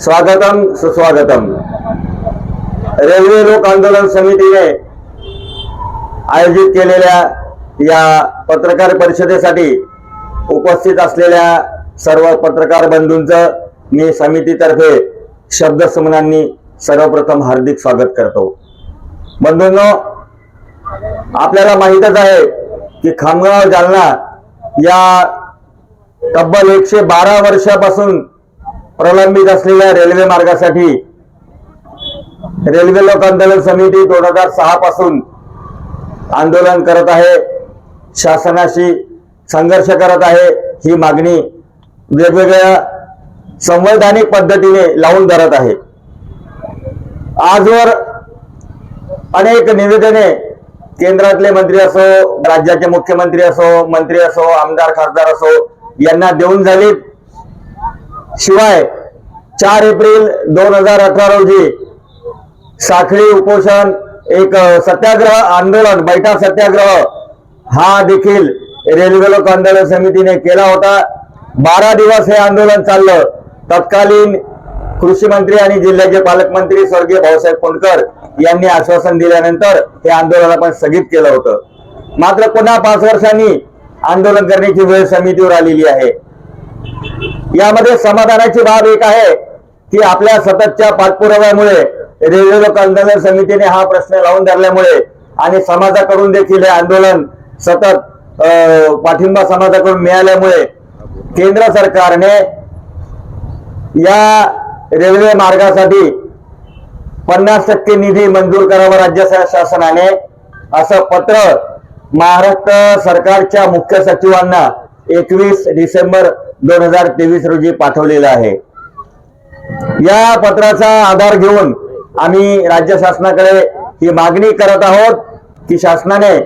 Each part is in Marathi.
स्वागतम सुस्वागतम. रेल्वे लोक आंदोलन समितीने आयोजित केलेल्या या पत्रकार परिषदेसाठी उपस्थित असलेल्या सर्व पत्रकार बंधूंचं मी समितीतर्फे शब्दसमनांनी सर्वप्रथम हार्दिक स्वागत करतो. बंधूंनो आपल्याला माहीतच आहे की खामगाव जालना या तब्बल एकशे बारा वर्षापासून प्रलंबित असलेल्या रेल्वे मार्गासाठी रेल्वे लोक आंदोलन समिती दोन हजार सहा पासून आंदोलन करत आहे. शासनाशी संघर्ष करत आहे. ही मागणी वेगवेगळ्या संवैधानिक पद्धतीने लावून धरत आहे. आजवर अनेक निवेदने केंद्रातले मंत्री असो राज्याचे मुख्यमंत्री असो मंत्री असो आमदार खासदार असो यांना देऊन झालीत. शिवाय चार एप्रिल दोन हजार अठरा रोजी साखळी उपोषण एक सत्याग्रह आंदोलन बैठा सत्याग्रह हा देखील रेल्वे लोक आंदोलन समितीने केला होता. बारा दिवस हे आंदोलन चाललं. तत्कालीन कृषी मंत्री आणि जिल्ह्याचे पालकमंत्री स्वर्गीय भाऊसाहेब कोंडकर यांनी आश्वासन दिल्यानंतर हे आंदोलन आपण स्थगित केलं होतं. मात्र पुन्हा पाच वर्षांनी आंदोलन करण्याची वेळ समितीवर आलेली आहे. यामध्ये समाधानाची बाब एक आहे की आपल्या सततच्या पाठपुराव्यामुळे रेल्वे लोक आंदोलन समितीने हा प्रश्न लावून धरल्यामुळे आणि समाजाकडून देखील हे आंदोलन सतत पाठिंबा समाजाकडून मिळाल्यामुळे केंद्र सरकारने या रेल्वे मार्गासाठी पन्नास टक्के निधी मंजूर करावा राज्य शासनाने असं पत्र महाराष्ट्र सरकारच्या मुख्य सचिवांना एकवीस डिसेंबर दोन हजार तेवीस रोजी पाठवलेलं आहे. या पत्राचा आधार घेऊन आम्ही राज्य शासनाकडे ही मागणी करत आहोत की शासनाने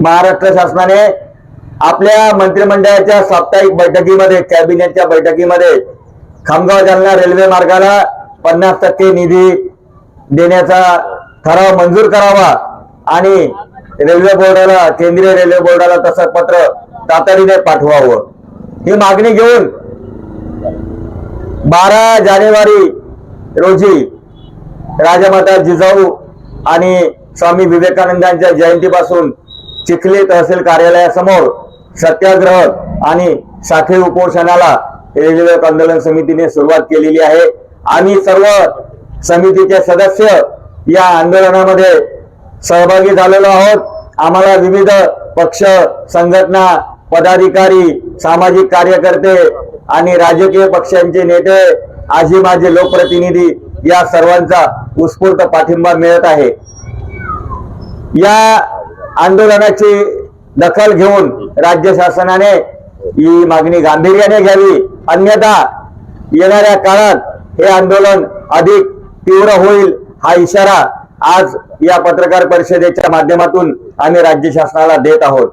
महाराष्ट्र शासनाने आपल्या मंत्रिमंडळाच्या साप्ताहिक बैठकीमध्ये कॅबिनेटच्या बैठकीमध्ये खामगाव जालना रेल्वे मार्गाला पन्नास टक्के निधी देण्याचा ठराव मंजूर करावा आणि रेल्वे बोर्डाला केंद्रीय रेल्वे बोर्डाला तसं पत्र तातडीने पाठवावं. ही मागणी घेऊन बारा जानेवारी रोजी राजमाता जिजाऊ आणि स्वामी विवेकानंदांच्या जयंतीपासून चिखली तहसील कार्यालयासमोर सत्याग्रह आणि साखळी उपोषणाला रेल्वे आंदोलन समितीने सुरुवात केलेली आहे. आम्ही सर्व समितीचे सदस्य या आंदोलनामध्ये सहभागी झालेलो आहोत. आम्हाला विविध पक्ष संघटना पदाधिकारी सामाजिक कार्यकर्ते आणि राजकीय पक्षांचे नेते आजी माझे लोकप्रतिनिधी या सर्वांचा उत्स्फूर्त पाठिंबा मिळत आहे. या आंदोलनाची दखल घेऊन राज्य शासनाने ही मागणी गांभीर्याने घ्यावी. अन्यथा येणाऱ्या काळात हे आंदोलन अधिक तीव्र होईल हा इशारा आज या पत्रकार परिषदेच्या माध्यमातून आम्ही राज्य शासनाला देत आहोत.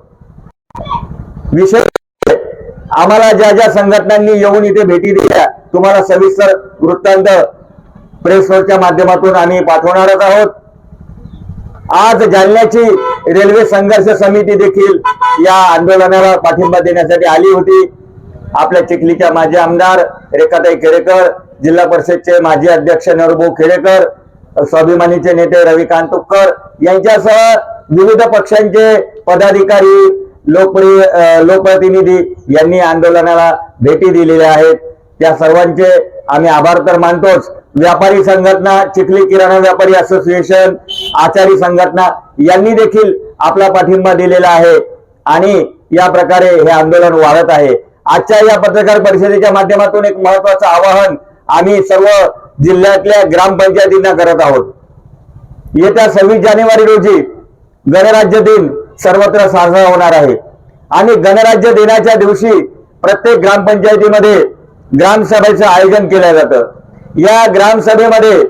विषय आम्हाला ज्या ज्या संघटनांनी येऊन इथे भेटी दिल्या तुम्हाला सविस्तर वृत्तांत प्रेसवरच्या माध्यमातून आम्ही पाठवणारच आहोत. आज जालन्याची रेल्वे संघर्ष समिती देखील या आंदोलनाला पाठिंबा देण्यासाठी आली होती. आपल्या चिखलीच्या माजी आमदार रेखाताई खेडेकर जिल्हा परिषदचे माजी अध्यक्ष नरभाऊ खेडेकर स्वाभिमानीचे नेते रविकांत तुपकर यांच्यासह विविध पक्षांचे पदाधिकारी लोकप्रिय लोकप्रतिनिधी यांनी आंदोलनाला भेटी दिलेल्या आहेत. त्या सर्वांचे आम्ही आभार तर मानतोच. व्यापारी संघटना चिखली किराणा व्यापारी असोसिएशन आचारी संघटना यांनी देखील आपला पाठिंबा दिलेला आहे. आणि या प्रकारे हे आंदोलन वाढत आहे. आजच्या या पत्रकार परिषदेच्या माध्यमातून एक महत्वाचं आवाहन आम्ही सर्व जिल्ह्यातल्या ग्रामपंचायतींना करत आहोत. येत्या सव्वीस जानेवारी रोजी गणराज्य दिन सर्वत्र साजरा होणार आहे. आणि गणराज्य दिनाच्या दिवशी प्रत्येक ग्रामपंचायतीमध्ये ग्रामसभेचं आयोजन केलं जातं. या ग्रामसभेमध्ये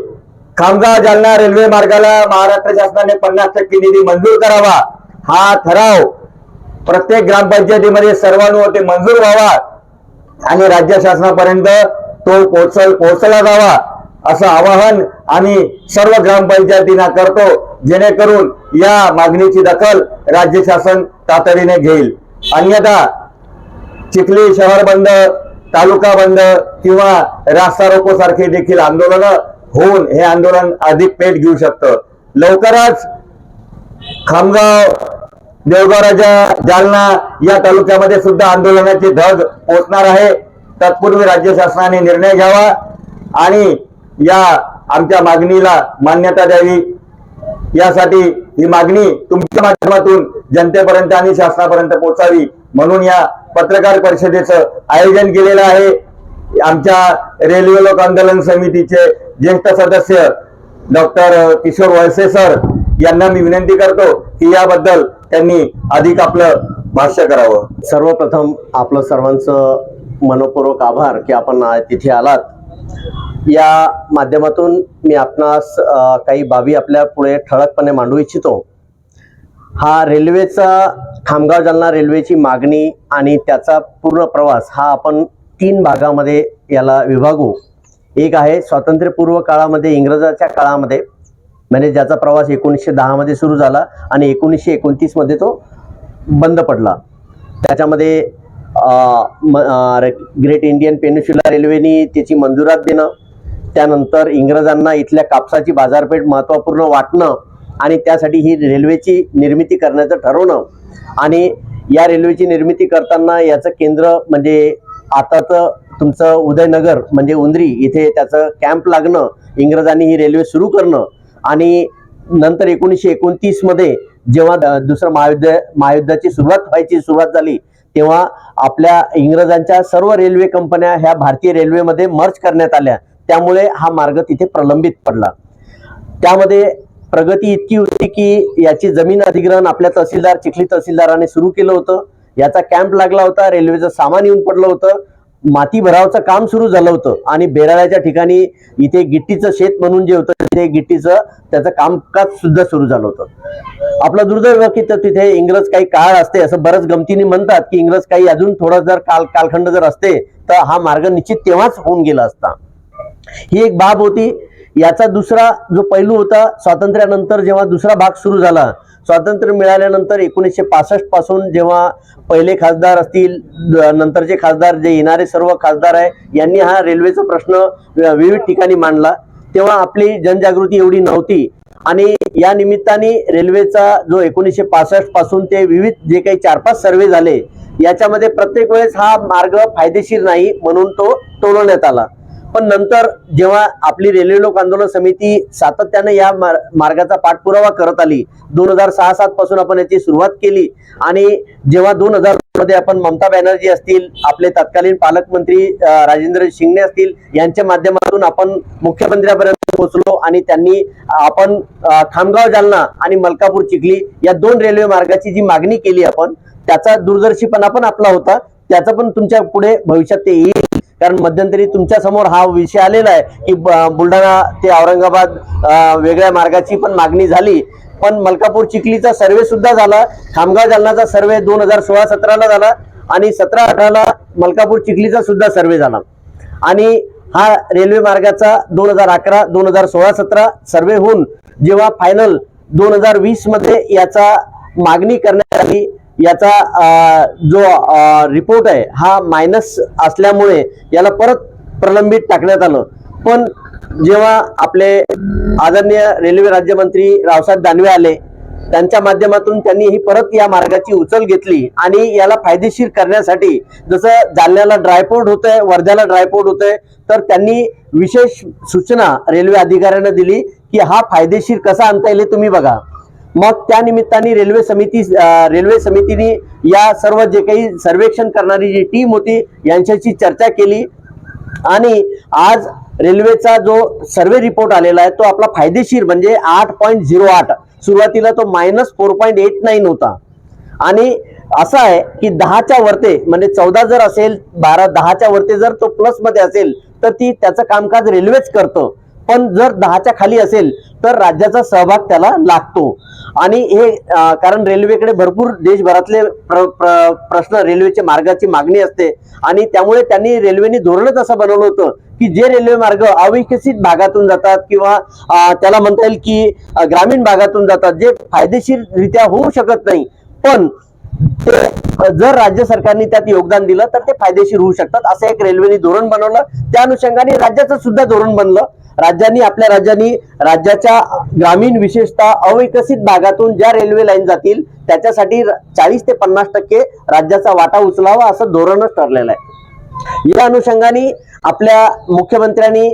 खामगाव जालना रेल्वे मार्गाला महाराष्ट्र शासनाने पन्नास टक्के निधी मंजूर करावा. हा ठराव प्रत्येक ग्रामपंचायतीमध्ये सर्वांवरती मंजूर व्हावा आणि राज्य शासनापर्यंत तो पोहोचल पोहोचला जावा असं आवाहन आम्ही सर्व ग्रामपंचायतींना करतो जेणेकरून या मागणीची दखल राज्य शासन तातडीने घेईल. अन्यथा चिखली शहर बंद तालुका बंद किंवा रास्ता रोको सारखे देखील आंदोलन होऊन हे आंदोलन अधिक पेट घेऊ शकतं. लवकरच खामगाव देवगाव राजा जालना या तालुक्यामध्ये सुद्धा आंदोलनाची धग पोचणार आहे. तत्पूर्वी राज्य शासनाने निर्णय घ्यावा आणि या आमच्या मागणीला मान्यता द्यावी. यासाठी ही मागणी तुमच्या माध्यमातून जनतेपर्यंत आणि शासनापर्यंत पोहोचावी. म्हणून या पत्रकार परिषदेचं आयोजन केलेलं आहे. आमच्या रेल्वे लोक आंदोलन समितीचे ज्येष्ठ सदस्य डॉक्टर किशोर वळसे सर यांना मी विनंती करतो की याबद्दल त्यांनी अधिक आपलं भाष्य करावं. सर्वप्रथम आपलं सर्वांचं मनपूर्वक आभार की आपण तिथे आलात. या माध्यमातून मी आपणास काही बाबी आपल्या पुढे ठळकपणे मांडू इच्छितो. हा रेल्वेचा खामगाव जालना रेल्वेची मागणी आणि त्याचा पूर्ण प्रवास हा आपण तीन भागामध्ये याला विभागू. एक आहे स्वातंत्र्यपूर्व काळामध्ये इंग्रजाच्या काळामध्ये म्हणजे ज्याचा प्रवास एकोणीसशे दहामध्ये सुरू झाला आणि एकोणीसशे एकोणतीसमध्ये तो बंद पडला. त्याच्यामध्ये ग्रेट इंडियन पेनिन्सुला रेल्वेनी त्याची मंजुरात देणं त्यानंतर इंग्रजांना इथल्या कापसाची बाजारपेठ महत्त्वपूर्ण वाटणं आणि त्यासाठी ही रेल्वेची निर्मिती करण्याचं ठरवणं. आणि या रेल्वेची निर्मिती करताना याचं केंद्र म्हणजे आताचं तुमचं उदयनगर म्हणजे उंद्री इथे त्याचं कॅम्प लागणं इंग्रजांनी ही रेल्वे सुरू करणं. आणि नंतर एकोणीसशे एकोणतीसमध्ये जेव्हा द- दुसरं महायुद्ध महायुद्धाची सुरुवात व्हायची सुरुवात झाली तेव्हा आपल्या इंग्रजांच्या सर्व रेल्वे कंपन्या ह्या भारतीय रेल्वेमध्ये मर्ज करण्यात आल्या. त्यामुळे हा मार्ग तिथे प्रलंबित पडला. त्यामध्ये प्रगती इतकी होती की याची जमीन अधिग्रहण आपल्या तहसीलदार चिखली तहसीलदाराने सुरू केलं होतं. याचा कॅम्प लागला होता रेल्वेचं सामान येऊन पडलं होतं. माती भरावचं काम सुरू झालं होतं आणि बेराळ्याच्या ठिकाणी इथे गिट्टीचं शेत म्हणून जे होतं तिथे गिट्टीचं त्याचं कामकाज सुद्धा सुरू झालं होतं. आपलं दुर्दैव की तर तिथे इंग्रज काही काळ असते असं बरंच गमतीने म्हणतात की इंग्रज काही अजून थोडं जर काल कालखंड जर असते तर हा मार्ग निश्चित तेव्हाच होऊन गेला असता. ही एक बाब होती. याचा दुसरा जो पैलू होता स्वातंत्र्यानंतर जेव्हा दुसरा भाग सुरू झाला स्वातंत्र्य मिळाल्यानंतर एकोणीसशे पासष्टपासून जेव्हा पहिले खासदार असतील नंतरचे खासदार जे येणारे सर्व खासदार आहे यांनी हा रेल्वेचा प्रश्न विविध ठिकाणी मांडला. तेव्हा आपली जनजागृती एवढी नव्हती. आणि या निमित्ताने रेल्वेचा जो एकोणीसशे पासष्टपासून ते विविध जे काही चार पाच सर्वे झाले याच्यामध्ये प्रत्येक वेळेस हा मार्ग फायदेशीर नाही म्हणून तो तोडवण्यात आला. पण नंतर जेव्हा आपली रेल्वे लोक आंदोलन समिती सातत्याने या मार- मार्गाचा पाठपुरावा करत आली दोन हजार सहा सात पासून आपण याची सुरुवात केली आणि जेव्हा दोन हजारमध्ये आपण ममता बॅनर्जी असतील आपले तत्कालीन पालकमंत्री राजेंद्र शिंगणे असतील यांच्या माध्यमातून आपण मुख्यमंत्र्यापर्यंत पोहोचलो आणि त्यांनी आपण खामगाव जालना आणि मलकापूर चिखली या दोन रेल्वे मार्गाची जी मागणी केली आपण त्याचा दूरदर्शीपणा पण आपला होता त्याचं पण तुमच्यापुढे भविष्यात ते येईल. कारण मध्यंतरी तुमच्यासमोर हा विषय आलेला आहे की ब- बुलढाणा ते औरंगाबाद वेगळ्या मार्गाची पण मागणी झाली. पण मलकापूर चिखलीचा सर्वे सुद्धा झाला. खामगाव जालनाचा सर्वे दोन हजार सोळा सतराला झाला आणि सतरा अठराला मलकापूर चिखलीचा सुद्धा सर्वे झाला. आणि हा रेल्वे मार्गाचा दोन हजार अकरा दोन हजार सोळा सतरा सर्वे होऊन जेव्हा फायनल दोन हजार वीसमध्ये याचा मागणी करण्यात आली याचा जो रिपोर्ट आहे हा मायनस असल्यामुळे याला परत प्रलंबित टाकण्यात आलं. पण जेव्हा आपले आदरणीय रेल्वे राज्यमंत्री रावसाहेब दानवे आले त्यांच्या माध्यमातून त्यांनी ही परत या मार्गाची उचल घेतली आणि याला फायदेशीर करण्यासाठी जसं जालन्याला ड्रायपोर्ट होतंय वर्ध्याला ड्रायपोर्ट होतंय तर त्यांनी विशेष सूचना रेल्वे अधिकाऱ्यांना दिली की हा फायदेशीर कसा आणता येईल तुम्ही बघा. मग त्या निमित्ताने रेल्वे समिती रेल्वे समितीने या सर्व जे काही सर्वेक्षण करणारी जी टीम होती यांच्याशी चर्चा केली. आणि आज रेल्वेचा जो सर्वे रिपोर्ट आलेला आहे तो आपला फायदेशीर म्हणजे आठ पॉईंट झिरो आठ. सुरुवातीला तो minus four point eight nine होता. आणि असं आहे की दहाच्या वरते म्हणजे चौदा जर असेल बारा दहाच्या वरते जर तो प्लसमध्ये असेल तर ती त्याचं कामकाज रेल्वेच करतं. पण जर दहाच्या खाली असेल तर राज्याचा सहभाग त्याला लागतो. आणि हे कारण रेल्वेकडे भरपूर देशभरातले प्र, प्र, प्रश्न रेल्वेच्या मार्गाची मागणी असते. आणि त्यामुळे त्यांनी रेल्वेने धोरणच असं बनवलं होतं की जे रेल्वे मार्ग अविकसित भागातून जातात किंवा त्याला म्हणता येईल की ग्रामीण भागातून जातात जे फायदेशीररित्या होऊ शकत नाही. पण ते जर राज्य सरकारने त्यात योगदान दिलं तर ते फायदेशीर होऊ शकतात असं एक रेल्वेने धोरण बनवलं. त्या अनुषंगाने राज्याचं सुद्धा धोरण बनलं. राज्यांनी आपल्या राज्यांनी राज्याच्या ग्रामीण विशेषतः अविकसित भागातून ज्या रेल्वे लाईन जातील त्याच्यासाठी चाळीस ते पन्नास टक्के राज्याचा वाटा उचलावा असं धोरणच ठरलेलं आहे. या अनुषंगाने आपल्या मुख्यमंत्र्यांनी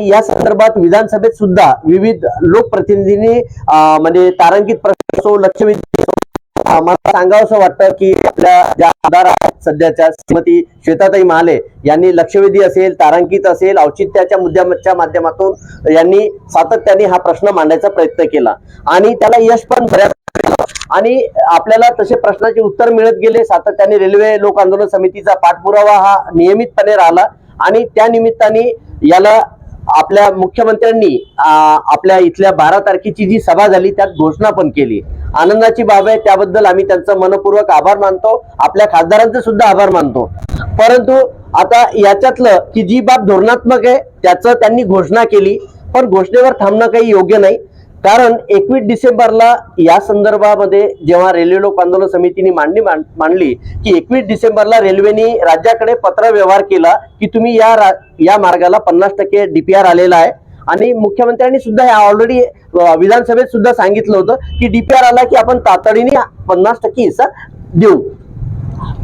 या संदर्भात विधानसभेत सुद्धा विविध लोकप्रतिनिधींनी म्हणजे तारांकित प्रश्न असो लक्षवेधी मला सांगावं असं वाटतं की आपल्या ज्या आमदार आहेत सध्याच्या श्रीमती श्वेताताई महाले यांनी लक्षवेधी असेल तारांकित असेल औचित्याच्या मुद्द्याच्या माध्यमातून यांनी सातत्याने हा प्रश्न मांडायचा प्रयत्न केला. आणि त्याला यश पण बऱ्याच आणि आपल्याला तसे प्रश्नाचे उत्तर मिळत गेले सातत्याने रेल्वे लोक आंदोलन समितीचा पाठपुरावा हा नियमितपणे राहिला आणि त्या निमित्ताने याला आपल्या मुख्यमंत्र्यांनी आपल्या इथल्या बारा तारखेची जी सभा झाली त्यात घोषणा पण केली. आनंदाची बाब आहे त्याबद्दल आम्ही त्यांचं मनपूर्वक आभार मानतो. आपल्या खासदारांचे सुद्धा आभार मानतो. परंतु आता याच्यातलं की जी बाब धोरणात्मक आहे त्याचं त्यांनी घोषणा केली. पण घोषणेवर थांबणं काही योग्य नाही. कारण एकवीस डिसेंबरला या संदर्भामध्ये जेव्हा रेल्वे लोक आंदोलन समितीने मांडणी मांडली की एकवीस डिसेंबरला रेल्वेने राज्याकडे पत्र व्यवहार केला की तुम्ही या रा- या मार्गाला पन्नास टक्के डीपीआर आलेला आहे. आणि मुख्यमंत्र्यांनी सुद्धा ऑलरेडी विधानसभेत सुद्धा सांगितलं होतं की डीपीआर आला की आपण तातडीने पन्नास टक्के हिस्सा देऊ.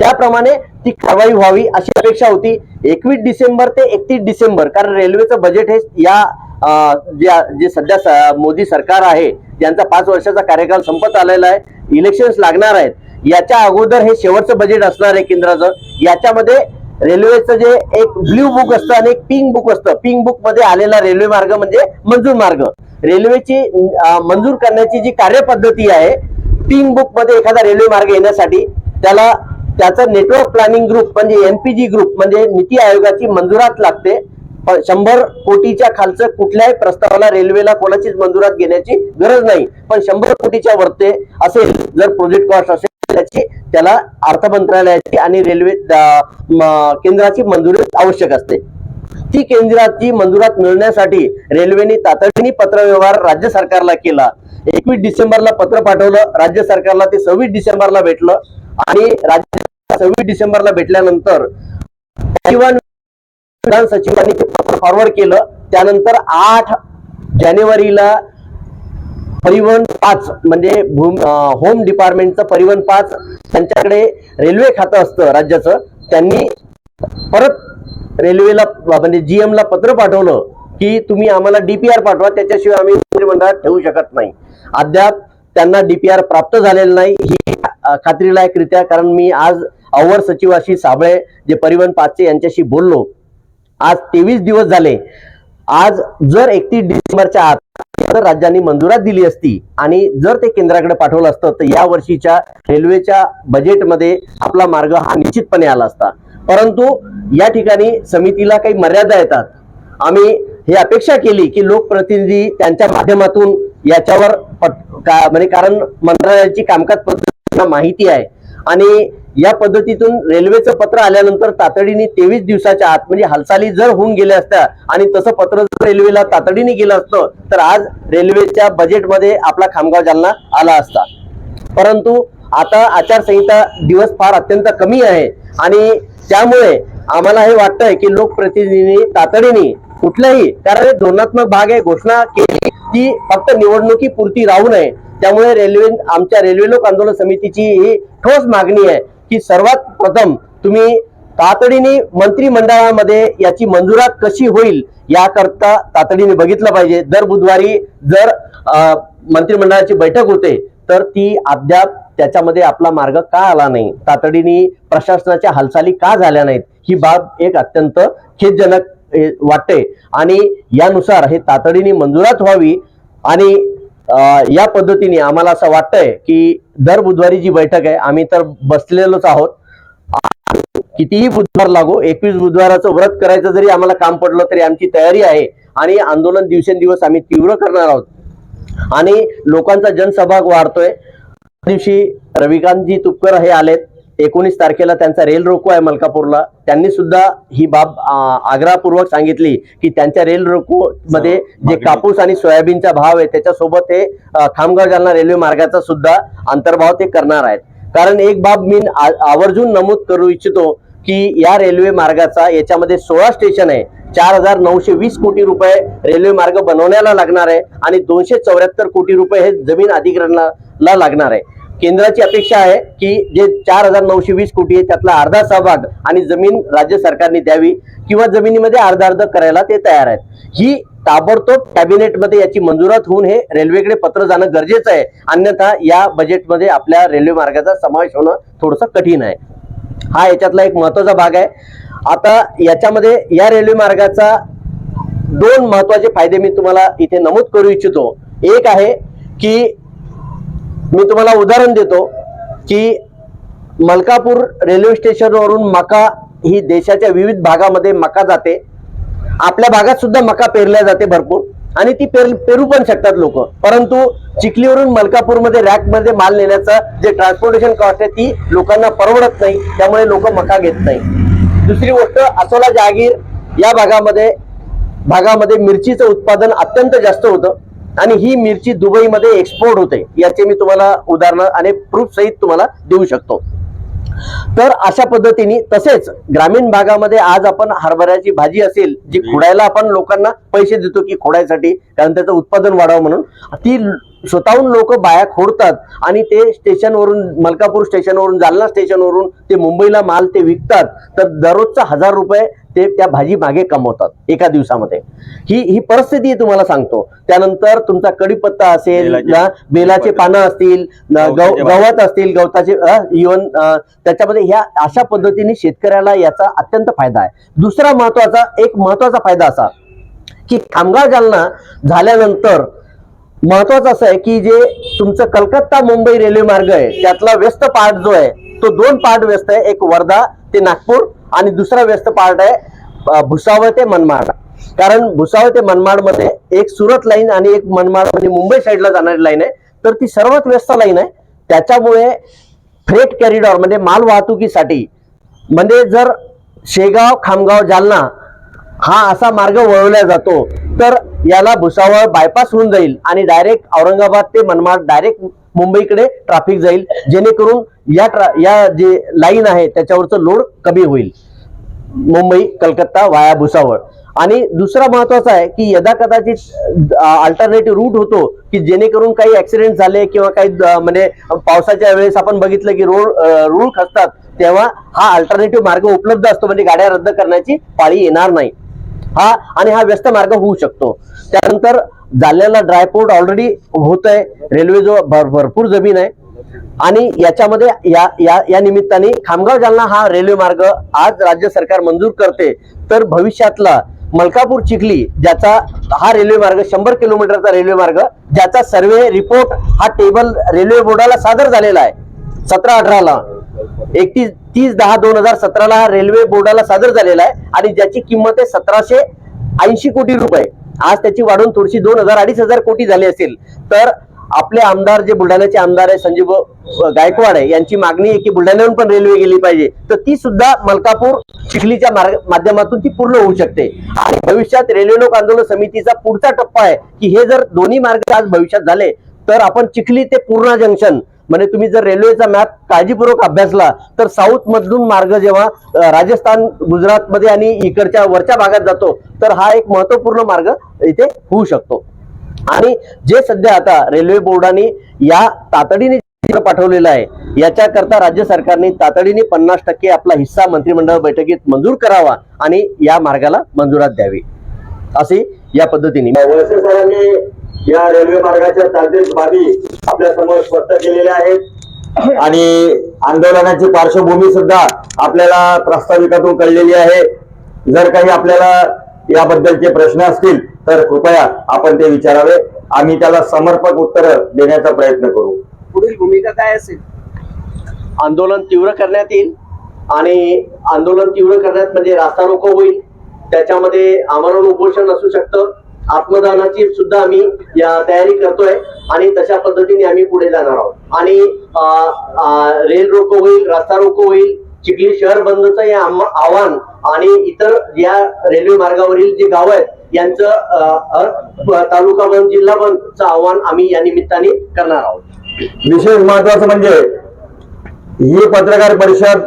त्याप्रमाणे ती कारवाई व्हावी अशी अपेक्षा होती. एकवीस डिसेंबर ते एकतीस डिसेंबर कारण रेल्वेचं बजेट हे या जे जे सध्या मोदी सरकार आहे ज्यांचा पाच वर्षाचा कार्यकाल संपत आलेला आहे. इलेक्शन्स लागणार आहेत. याच्या अगोदर हे शेवटचं बजेट असणार आहे केंद्राचं. याच्यामध्ये रेल्वेचं जे एक ब्ल्यू बुक असतं आणि एक पिंक बुक असतं. पिंक बुकमध्ये आलेला रेल्वे मार्ग म्हणजे मंजूर मार्ग. रेल्वेची मंजूर करण्याची जी कार्यपद्धती आहे पिंक बुकमध्ये एखादा रेल्वे मार्ग येण्यासाठी त्याला त्याचं नेटवर्क प्लॅनिंग ग्रुप म्हणजे एनपीजी ग्रुप म्हणजे नीती आयोगाची मंजुरात लागते. शंभर कोटीच्या खालचं कुठल्याही प्रस्तावाला रेल्वेला कोणाचीच मंजुरात घेण्याची गरज नाही. पण शंभर कोटीच्या वरते असेल जर प्रोजेक्ट कॉस्ट असेल त्याची त्याला अर्थ मंत्रालयाची आणि रेल्वे केंद्राची मंजुरी आवश्यक असते. ती केंद्राची मंजुरात मिळण्यासाठी रेल्वेने तातडीने पत्रव्यवहार राज्य सरकारला केला. एकवीस डिसेंबरला पत्र पाठवलं राज्य सरकारला ते सव्वीस डिसेंबरला भेटलं आणि राज्य सव्वीस डिसेंबरला भेटल्यानंतर परिवहन प्रधान सचिवांनी ते पत्र फॉरवर्ड केलं. त्यानंतर आठ जानेवारीला परिवहन पाच म्हणजे होम डिपार्टमेंटचं परिवहन पाच त्यांच्याकडे रेल्वे खातं असतं राज्याचं. त्यांनी परत रेल्वेला म्हणजे जीएम ला पत्र पाठवलं की तुम्ही आम्हाला डीपीआर पाठवा. त्याच्याशिवाय आम्ही मंत्रिमंडळात ठेवू शकत नाही. अद्याप त्यांना डीपीआर प्राप्त झालेलं नाही. ही खात्रीलायकरित्या कारण मी आज अवर सचिवाशी साबळे जे परिवहन पाचचे यांच्याशी बोललो आज तेवीस दिवस झाले. आज जर एकतीस डिसेंबरच्या आत जर राज्यांनी मंजुरात दिली असती आणि जर ते केंद्राकडे पाठवलं असतं तर या वर्षीच्या रेल्वेच्या बजेटमध्ये आपला मार्ग हा निश्चितपणे आला असता. परंतु या ठिकाणी समितीला काही मर्यादा येतात. आम्ही हे अपेक्षा केली की लोकप्रतिनिधी त्यांच्या माध्यमातून याच्यावर का- म्हणजे कारण मंत्रालयाची कामकाज पद्धतीला माहिती आहे. आणि या पद्धतीतून रेल्वेचं पत्र आल्यानंतर तातडीने तेवीस दिवसाच्या आत म्हणजे हालचाली जर होऊन गेल्या असत्या आणि तसं पत्र जर रेल्वेला तातडीने गेलं असतं तर आज रेल्वेच्या बजेटमध्ये आपला खामगाव जालना आला असता. परंतु आता आचारसंहिता दिवस फार अत्यंत कमी आहे आणि त्यामुळे आम्हाला हे वाटतंय की लोकप्रतिनिधींनी तातडीने कुठल्याही कारण धोरणात्मक भाग आहे घोषणा केली ती फक्त निवडणुकी पुरती राहू नये. त्यामुळे रेल्वे आमच्या रेल्वे लोक आंदोलन समितीची ही ठोस मागणी आहे. की सर्वात प्रथम तुम्ही तातडीने मंत्रिमंडळामध्ये याची मंजुरात कशी होईल याकरता तातडीने बघितलं पाहिजे. दर बुधवारी जर मंत्रिमंडळाची बैठक होते तर ती अद्याप त्याच्यामध्ये आपला मार्ग का आला नाही? तातडीने प्रशासनाच्या हालचाली का झाल्या नाहीत? ही बाब एक अत्यंत खेदजनक वाटते. आणि यानुसार हे तातडीने मंजुरात व्हावी आणि या पद्धतीने आम्हाला असं वाटतंय की दर बुधवारी जी बैठक आहे आम्ही तर बसलेलोच आहोत. कितीही बुधवार लागो एकवीस बुधवाराचं व्रत करायचं जरी आम्हाला काम पडलं तरी आमची तयारी आहे आणि आंदोलन दिवसेंदिवस आम्ही तीव्र करणार आहोत. आणि लोकांचा जनसहभाग वाढतोय. दिवशी रविकांतजी तुपकर हे आलेत. एकोणीस तारखेला त्यांचा रेल रोको आहे मलकापूरला. त्यांनी सुद्धा ही बाब आग्रहपूर्वक सांगितली की त्यांच्या रेल रोको मध्ये जे कापूस आणि सोयाबीनचा भाव आहे त्याच्यासोबत ते खामगाव जालना रेल्वे मार्गाचा सुद्धा अंतर्भाव ते करणार आहेत. कारण एक बाब मी आवर्जून नमूद करू इच्छितो की या रेल्वे मार्गाचा याच्यामध्ये सोळा स्टेशन आहे. चार हजार नऊशे वीस कोटी रुपये रेल्वे मार्ग बनवण्याला लागणार आहे आणि दोनशे चौऱ्याहत्तर कोटी रुपये हे जमीन अधिग्रहणाला लागणार आहे. केंद्राची अपेक्षा आहे की जे चार हजार नऊशे वीस कोटी आहे त्यातला अर्धा सहभाग आणि जमीन राज्य सरकारने द्यावी किंवा जमिनीमध्ये अर्धा अर्ध करायला ते तयार आहेत. ही ताबडतोब कॅबिनेटमध्ये याची मंजुरात होऊन हे रेल्वेकडे पत्र जाणं गरजेचं आहे. अन्यथा या बजेटमध्ये आपल्या रेल्वे मार्गाचा समावेश होणं थोडंसं कठीण आहे. हा याच्यातला एक महत्त्वाचा भाग आहे. आता याच्यामध्ये या रेल्वे मार्गाचा दोन महत्त्वाचे फायदे मी तुम्हाला इथे नमूद करू इच्छितो. एक आहे की मी तुम्हाला उदाहरण देतो की मलकापूर रेल्वे स्टेशनवरून मका ही देशाच्या विविध भागामध्ये मका जाते. आपल्या भागात सुद्धा मका पेरल्या जाते भरपूर आणि ती पेर पेरू पण शकतात लोक. परंतु चिखलीवरून मलकापूरमध्ये रॅकमध्ये माल नेण्याचं जे ट्रान्सपोर्टेशन कॉस्ट आहे ती लोकांना परवडत नाही. त्यामुळे लोक मका घेत नाही. दुसरी गोष्ट असोला जहागीर या भागामध्ये भागामध्ये मिरचीचं उत्पादन अत्यंत जास्त होतं. आणि ही मिरची दुबईमध्ये एक्सपोर्ट होते. याचे मी तुम्हाला उदाहरणं आणि प्रूफ सहित तुम्हाला देऊ शकतो. तर अशा पद्धतीने तसेच ग्रामीण भागामध्ये आज आपण हरभऱ्याची भाजी असेल जी खोडायला आपण लोकांना पैसे देतो की खोडायसाठी कारण त्याचं उत्पादन वाढावं म्हणून ती स्वतःहून लोक बाया खोडतात आणि ते स्टेशनवरून मलकापूर स्टेशनवरून जालना स्टेशनवरून ते मुंबईला माल ते विकतात तर दररोजचा हजार रुपये ते त्या भाजी मागे कमवतात एका दिवसामध्ये. ही ही परिस्थिती तुम्हाला सांगतो. त्यानंतर तुमचा कडीपत्ता असेल बेलाचे- ना, बेलाचे पानं असतील. गवत असतील गवताचे इवन त्याच्यामध्ये ह्या अशा पद्धतीने शेतकऱ्याला याचा अत्यंत फायदा आहे. दुसरा महत्त्वाचा एक महत्त्वाचा फायदा असा की खामगाव जालना झाल्यानंतर महत्वाचं असं आहे की जे तुमचं कलकत्ता मुंबई रेल्वे मार्ग आहे त्यातला व्यस्त पार्ट जो आहे तो दोन पार्ट व्यस्त आहे. एक वर्धा ते नागपूर आणि दुसरा व्यस्त पार्ट आहे भुसावळ ते मनमाड. कारण भुसावळ ते मनमाडमध्ये एक सुरत लाईन आणि एक मनमाड म्हणजे मुंबई साईडला जाणारी लाईन आहे. तर ती सर्वात व्यस्त लाईन आहे. त्याच्यामुळे फ्रेट कॅरिडॉर म्हणजे माल वाहतुकीसाठी म्हणजे जर शेगाव खामगाव जालना हा असा मार्ग वळवला जातो. तर याला भुसावळ बायपास होऊन जाईल आणि डायरेक्ट औरंगाबाद ते मनमाड डायरेक्ट मुंबईकडे ट्रॅफिक जाईल. जेणेकरून या ट्रा या जे लाईन आहे त्याच्यावरचं लोड कमी होईल. मुंबई कलकत्ता वाया भुसावळ. आणि दुसरा महत्त्वाचा आहे की यदा कदाचित अल्टरनेटिव्ह रूट होतो की जेणेकरून काही ऍक्सिडेंट झाले किंवा काही म्हणजे पावसाच्या वेळेस आपण बघितलं की रोड रूळ खचतात तेव्हा हा अल्टरनेटिव्ह मार्ग उपलब्ध असतो. म्हणजे गाड्या रद्द करण्याची पाळी येणार नाही. हा आणि हा व्यस्त मार्ग होऊ शकतो. त्यानंतर जालन्याला ड्रायपोर्ट ऑलरेडी होत आहे रेल्वे जो भर- भरपूर जमीन आहे. आणि याच्यामध्ये या या या निमित्ताने खामगाव जालना हा रेल्वे मार्ग आज राज्य सरकार मंजूर करते. तर भविष्यातला मलकापूर चिखली ज्याचा हा रेल्वे मार्ग शंभर किलोमीटरचा रेल्वे मार्ग ज्याचा सर्वे रिपोर्ट हा टेबल रेल्वे बोर्डाला सादर झालेला आहे. सतरा अठराला. एकतीस तीस दहा दोन हजार सतराला हा रेल्वे बोर्डाला सादर झालेला आहे आणि ज्याची किंमत आहे सतराशे ऐंशी कोटी रुपये. आज त्याची वाढून थोडीशी दोन हजार अडीच हजार कोटी झाली असेल. तर आपले आमदार जे बुलढाण्याचे आमदार आहे संजीव गायकवाड आहे यांची मागणी आहे की बुलढाण्याहून पण रेल्वे गेली पाहिजे. तर ती सुद्धा मलकापूर चिखलीच्या माध्यमातून ती पूर्ण होऊ शकते. आणि भविष्यात रेल्वे लोक आंदोलन समितीचा पुढचा टप्पा आहे की हे जर दोन्ही मार्ग आज भविष्यात झाले तर आपण चिखली ते पूर्णा जंक्शन म्हणजे तुम्ही जर रेल्वेचा मॅप काळजीपूर्वक अभ्यासला तर साऊथ मधून मार्ग जेव्हा राजस्थान गुजरात मध्ये आणि इकडच्या वरच्या भागात जातो तर हा एक महत्त्वपूर्ण मार्ग इथे होऊ शकतो. आणि जे सध्या आता रेल्वे बोर्डाने या तातडीने पाठवलेलं आहे याच्याकरता राज्य सरकारने तातडीने पन्नास टक्के आपला हिस्सा मंत्रिमंडळ बैठकीत मंजूर करावा आणि या मार्गाला मंजुरात द्यावी. असे या पद्धतीने. वळसे सरांनी या रेल्वे मार्गाच्या तांत्रिक बाबी आपल्यासमोर स्पष्ट केलेल्या आहेत. आणि आंदोलनाची पार्श्वभूमी सुद्धा आपल्याला प्रास्ताविकातून कळलेली आहे. जर काही आपल्याला याबद्दलचे प्रश्न असतील तर कृपया आपण ते विचारावे. आम्ही त्याला समर्पक उत्तर देण्याचा प्रयत्न करू. पुढील भूमिका काय असेल? आंदोलन तीव्र करण्यात येईल आणि आंदोलन तीव्र करण्यात म्हणजे रास्ता रोको होईल. त्याच्यामध्ये आमरण उपोषण असू शकतं. आत्मदानाची सुद्धा आम्ही या तयारी करतोय आणि तशा पद्धतीने आम्ही पुढे जाणार आहोत. आणि अं, रेल रोको होईल रस्ता रोको होईल चिखली शहर बंदचं हे आव्हान आणि इतर या रेल्वे मार्गावरील जे गाव आहेत यांचं अं, तालुका बंद जिल्हा बंदचं आव्हान आम्ही या निमित्ताने करणार आहोत. विशेष महत्वाचं म्हणजे ही पत्रकार परिषद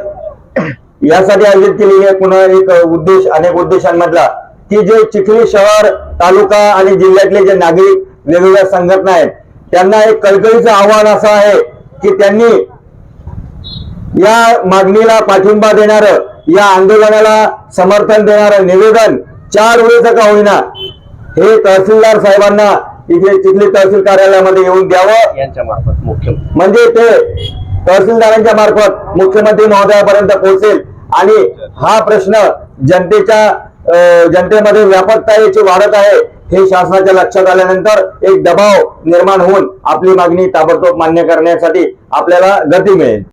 यासाठी आयोजित केलेली आहे पुन्हा एक उद्देश अनेक उद्देशांमधला. की जे चिखली शहर तालुका आणि जिल्ह्यातले जे नागरिक वेगवेगळ्या संघटना आहेत त्यांना एक कळकळीचं आव्हान असं आहे की त्यांनी या मागणीला पाठिंबा देणार या आंदोलनाला समर्थन देणारं निवेदन चार वेळेचं का होईना हे तहसीलदार साहेबांना इथे चिखली तहसील कार्यालयामध्ये येऊन द्यावं. यांच्या मार्फत मुख्य म्हणजे ते तहसीलदारांच्या मार्फत मुख्यमंत्री महोदयापर्यंत पोहोचेल. आणि हा प्रश्न जनतेच्या अं, जनतेमध्ये व्यापकता याची वाढत आहे हे शासनाच्या लक्षात आल्यानंतर एक दबाव निर्माण होऊन आपली मागणी ताबडतोब मान्य करण्यासाठी आपल्याला गती मिळेल.